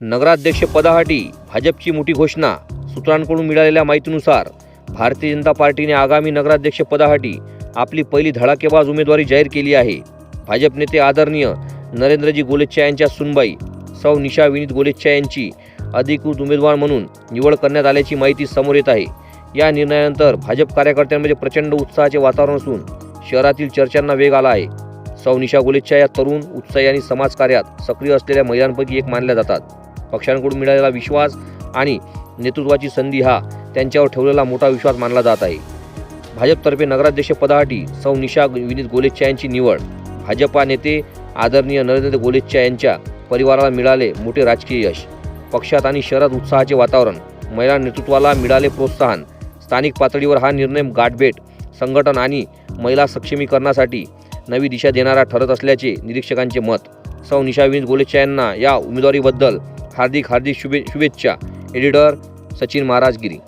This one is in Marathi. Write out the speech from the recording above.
नगराध्यक्षपदासाठी भाजपची मोठी घोषणा. सूत्रांकडून मिळालेल्या माहितीनुसार भारतीय जनता पार्टीने आगामी नगराध्यक्षपदासाठी आपली पहिली धडाकेबाज उमेदवारी जाहीर केली आहे. भाजप नेते आदरणीय नरेंद्रजी गोलेच्छा यांच्या सुनबाई सौ निशा विनीत गोलेच्छा यांची अधिकृत उमेदवार म्हणून निवड करण्यात आल्याची माहिती समोर येत आहे. या निर्णयानंतर भाजप कार्यकर्त्यांमध्ये प्रचंड उत्साहाचे वातावरण असून शहरातील चर्चांना वेग आला आहे. सौ निशा गोलेच्छा या तरुण उत्साही आणि समाजकार्यात सक्रिय असलेल्या महिलांपैकी एक मानल्या जातात. पक्षांकडून मिळालेला विश्वास आणि नेतृत्वाची संधी हा त्यांच्यावर ठेवलेला मोठा विश्वास मानला जात आहे. भाजपतर्फे नगराध्यक्षपदासाठी सौ निशा विनीत गोलेच्छा यांची निवड. भाजपा नेते आदरणीय नरेंद्र गोलेच्छा यांच्या परिवाराला मिळाले मोठे राजकीय यश. पक्षात आणि शहरात उत्साहाचे वातावरण. महिला नेतृत्वाला मिळाले प्रोत्साहन. स्थानिक पातळीवर हा निर्णय गाठभेट संघटन आणि महिला सक्षमीकरणासाठी नवी दिशा देणारा ठरत असल्याचे निरीक्षकांचे मत. सौ निशा विनीत गोलेच्छा यांना या उमेदवारीबद्दल हार्दिक हार्दिक शुभे शुभेच्छा. एडिटर सचिन महाराजगिरी.